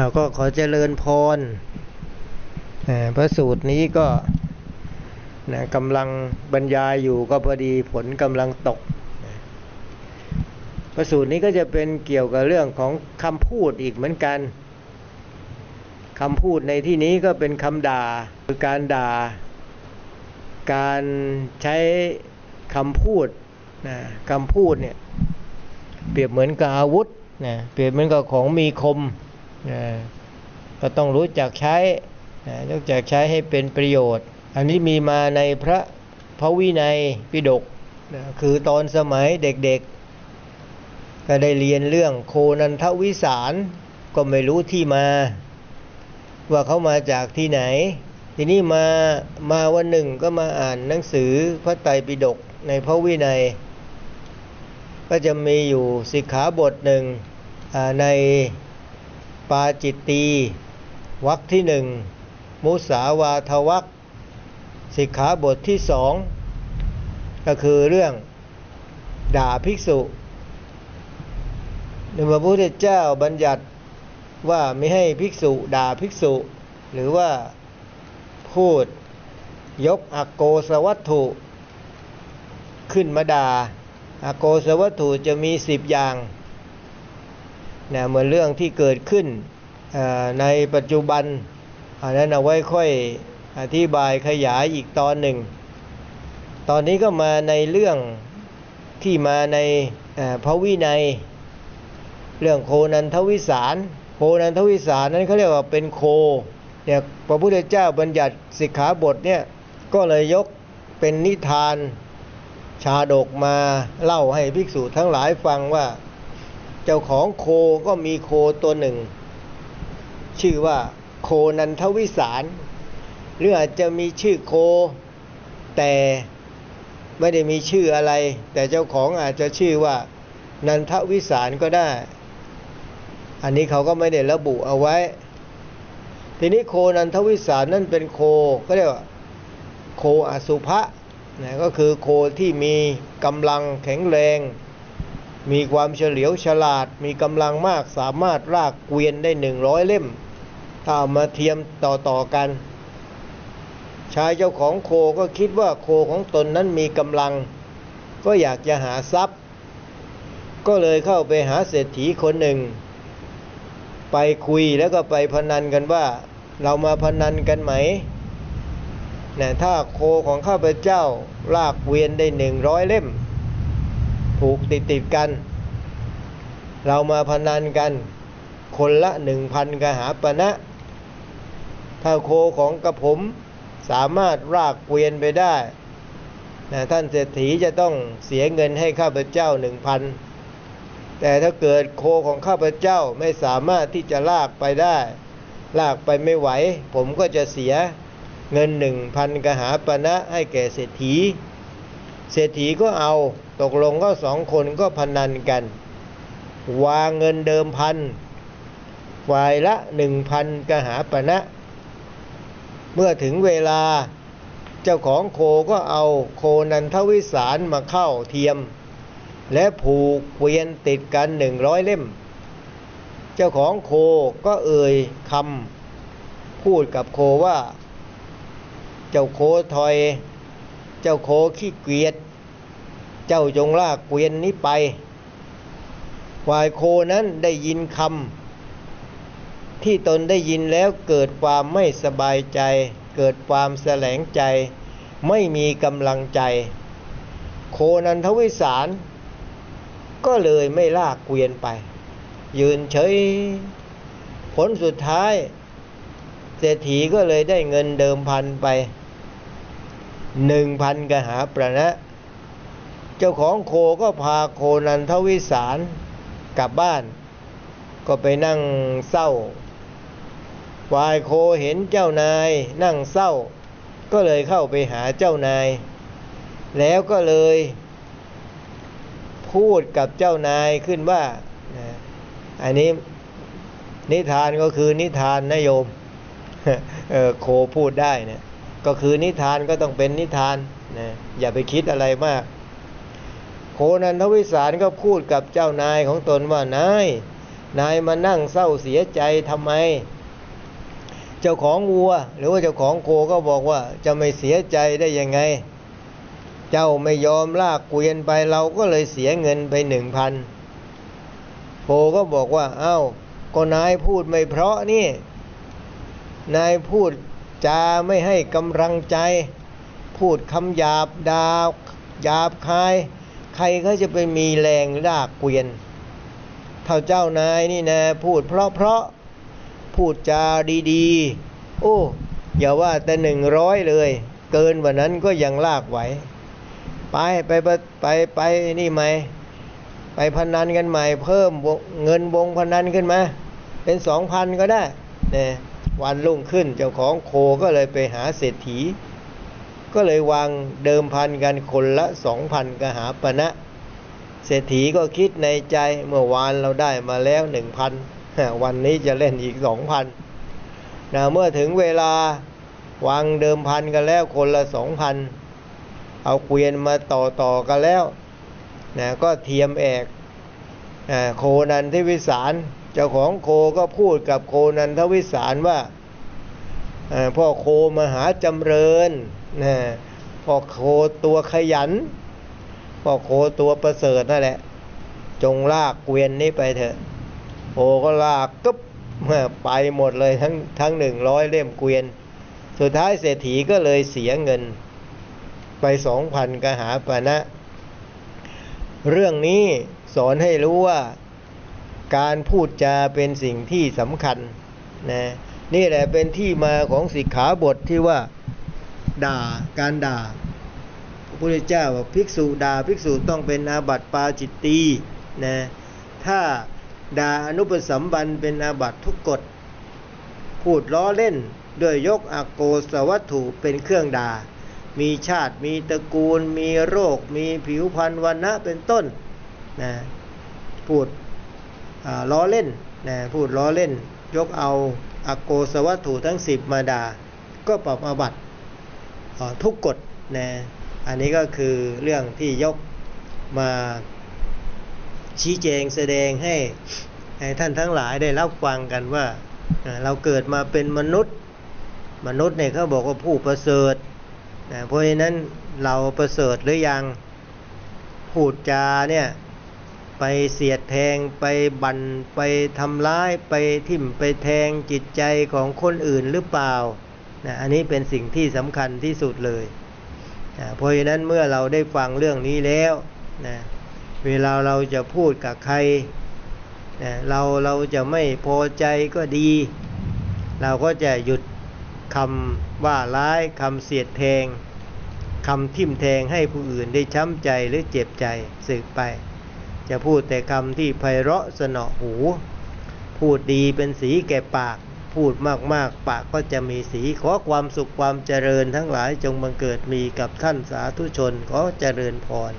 อ่าก็ขอเจริญพรพระสูตรนี้ก็นะกำลังบรรยายอยู่ก็พอดีฝนกำลังตก พระสูตรนี้ก็จะเป็นเกี่ยวกับเรื่องของคำพูดอีกเหมือนกันคำพูดในที่นี้ก็เป็นคำด่าคือการด่า การใช้คำพูดนะคำพูดเนี่ยเปรียบเหมือนกับอาวุธนะเปรียบเหมือนกับของมีคม ก็ต้องรู้จักใช้นะรู้จักใช้ให้เป็นประโยชน์ อันนี้มีมาในพระพระวินัยปิฎกคือตอนสมัยเด็กๆ ก็ได้เรียนเรื่องโคนันทวิสารก็ไม่รู้ที่มา ว่าเขามาจากที่ไหน ทีนี้มามาวันหนึ่งก็มาอ่านหนังสือพระไตรปิฎกในพระวินัย ก็จะมีอยู่สิกขาบทหนึ่งใน ปาจิตตีวรรคที่หนึ่งมุสาวาทวักสิกขาบทที่สองก็คือเรื่องด่าภิกษุในพระพุทธเจ้าบัญญัติว่าไม่ให้ภิกษุด่าภิกษุ หรือว่าพูดยกอโกสวัตถุ ขึ้นมาด่าอโกสวัตถุจะมีสิบอย่าง นะเหมือนเรื่องที่เกิดขึ้นในปัจจุบันอันนั้นเอาไว้ค่อยอธิบายขยายอีกตอนหนึ่ง ตอนนี้ก็มาในเรื่องที่มาในพระวินัย เรื่องโคนันทวิสาร โคนันทวิสารนั้นเขาเรียกว่าเป็นโคเนี่ยพระพุทธเจ้าบัญญัติสิกขาบทเนี่ยก็เลยยกเป็นนิทานชาดกมาเล่าให้ภิกษุทั้งหลายฟังว่า จ้าของโคก็มีโคตัวหนึ่ง ชื่อว่าโคนันทวิสาร หรืออาจจะมีชื่อโค แต่ไม่ได้มีชื่ออะไร แต่เจ้าของอาจจะชื่อว่า นันทวิสารก็ได้ อันนี้เขาก็ไม่ได้ระบุเอาไว้ ทีนี้โคนันทวิสารนั่นเป็นโคก็เรียกว่าโคอสุภะนะก็คือโคที่มีกำลังแข็งแรง มีความเฉลียวฉลาด มีกำลังมากสามารถรากเกวียนได้หนึ่งร้อยเล่มถ้ามาเทียมต่อต่อกัน ชายเจ้าของโคก็คิดว่าโคของตนนั้นมีกำลัง ก็อยากจะหาทรัพย์ ก็เลยเข้าไปหาเศรษฐีคนหนึ่ง ไปคุยแล้วก็ไปพนันกันว่า เรามาพนันกันไหมนะถ้าโคของข้าพเจ้าลากเวียนได้หนึ่งร้อยเล่ม ผูกติดติดกัน เรามาพนันกัน คนละหนึ่งพันกหาปณะถ้าโคของกระผมสามารถรากเกวียนไปได้นะท่านเศรษฐีจะต้องเสียเงินให้ข้าพเจ้าหนึ่งพันแต่ถ้าเกิดโคของข้าพเจ้าไม่สามารถที่จะลากไปได้ ลากไปไม่ไหว ผมก็จะเสียเงินหนึ่งพันกหาปณะให้แก่เศรษฐี เศรษฐีก็เอาตกลงก็สองคนก็พนันกัน วางเงินเดิมพันฝ่ายละหนึ่งพันกหาปณะเมื่อถึงเวลาเจ้าของโคก็เอาโคนันทวิสารมาเข้าเทียม และผูกเกวียนติดกันหนึ่งร้อยเล่ม เจ้าของโคก็เอ่ยคำพูดกับโคว่า เจ้าโคถอย เจ้าโคขี้เกียจเจ้าจงลากเกวียนนี้ไปฝ่ายโคนั้นได้ยินคำที่ตนได้ยินแล้วเกิดความไม่สบายใจ เกิดความแสลงใจ ไม่มีกำลังใจ โคนันทวิสารก็เลยไม่ลากเกวียนไป ยืนเฉย ผลสุดท้ายเศรษฐีก็เลยได้เงินเดิมพันไป หนึ่งพันกหาประณะเจ้าของโคก็พาโคนันทวิสารกลับบ้าน ก็ไปนั่งเศร้าฝ่ายโคเห็นเจ้านายนั่งเศร้า ก็เลยเข้าไปหาเจ้านาย แล้วก็เลย พูดกับเจ้านายขึ้นว่าอันนี้นิทานก็คือนิทานนะโยมโคพูดได้เนะ ก็คือนิทานก็ต้องเป็นนิทานนะอย่าไปคิดอะไรมาก โคนันทวิสารก็พูดกับเจ้านายของตนว่านายนายมานั่งเศร้าเสียใจทำไม เจ้าของวัว หรือว่าเจ้าของโคก็บอกว่าจะไม่เสียใจได้ยังไง เจ้าไม่ยอมลากเกวียนไปเราก็เลยเสียเงินไปหนึ่งพันโคก็บอกว่าเอ้าก็นายพูดไม่เพราะนี่ นายพูด จาไม่ให้กำลังใจ พูดคำหยาบดาวหยาบคาย ใครเขาจะไปมีแรงลากเกวียน เท่าเจ้านายนี่นะพูดเพราะเพราะๆพูดจาดีๆ โอ้อย่าว่าแต่หนึ่งร้อยเลย เกินกว่านั้นก็ยังลากไหวไปไปไปไปไปนี่ไหมไปพนันกันใหม่เพิ่มเงินวงพนันขึ้นมา เป็นสองพันก็ได้เนี่ย วันรุ่งขึ้นเจ้าของโคก็เลยไปหาเศรษฐี ก็เลยวางเดิมพันกันคนละสองพันกหาปณะเศรษฐีก็คิดในใจเมื่อวานเราได้มาแล้วหนึ่งพันวันนี้จะเล่นอีกสองพันนะเมื่อถึงเวลาวางเดิมพันกันแล้วคนละสองพันเอาเกวียนมาต่อต่อกันแล้วนะก็เทียมแอกโคนันทวิสาร เจ้าของโคก็พูดกับโคนันทวิสารว่าพ่อโคมหาจำเริญนะพ่อโคตัวขยัน พ่อโคตัวประเสริฐนั่นแหละ จงลากเกวียนนี้ไปเถอะโอก็ลากกึ๊บไปหมดเลยทั้งทั้งหนึ่งร้อยเล่มเกวียน สุดท้ายเศรษฐีก็เลยเสียเงิน ไปสองพันกหาปณะเรื่องนี้สอนให้รู้ว่า การพูดจาเป็นสิ่งที่สำคัญนะนี่แหละเป็นที่มาของสิกขาบทที่ว่า ด่าการด่าพระพุทธเจ้าบอกภิกษุด่าภิกษุต้องเป็นอาบัติปาจิตตีนะถ้าด่าอนุปสัมบันเป็นอาบัติทุกกฎ พูดล้อเล่นด้วยยกอโกสวัตถุเป็นเครื่องด่า มีชาติมีตระกูล มีโรค มีผิวพรรณวันนะเป็นต้นนะพูด ล้อเล่นนะพูดล้อเล่น ยกเอาอโกสวัตถุทั้งสิบมาด่าก็ปรับอาบัตทุกกฎนะอันนี้ก็คือเรื่องที่ยกมาชี้แจงแสดงให้ให้ท่านทั้งหลายได้รับฟังกันว่าอ่าเราเกิดมาเป็นมนุษย์ มนุษย์เนี่ยเขาบอกว่าผู้ประเสริฐนะเพราะฉะนั้นเราประเสริฐหรือยังพูดจาเนี่ย ไปเสียดแทงไปบันไปทำร้ายไปทิ่มไปแทงจิตใจของคนอื่นหรือเปล่านะอันนี้เป็นสิ่งที่สำคัญที่สุดเลยนะเพราะฉะนั้นเมื่อเราได้ฟังเรื่องนี้แล้วนะเวลาเราจะพูดกับใครนะเราเราจะไม่พอใจก็ดี เราก็จะหยุดคำว่าร้ายคำเสียดแทงคำทิ่มแทงให้ผู้อื่นได้ช้ำใจหรือเจ็บใจสึกไป จะพูดแต่คำที่ไพเราะสนอหู พูดดีเป็นสีแก่ปาก พูดมากๆ ปากก็จะมีสีขอความสุขความเจริญทั้งหลายจงบังเกิดมีกับท่านสาธุชนขอเจริญพร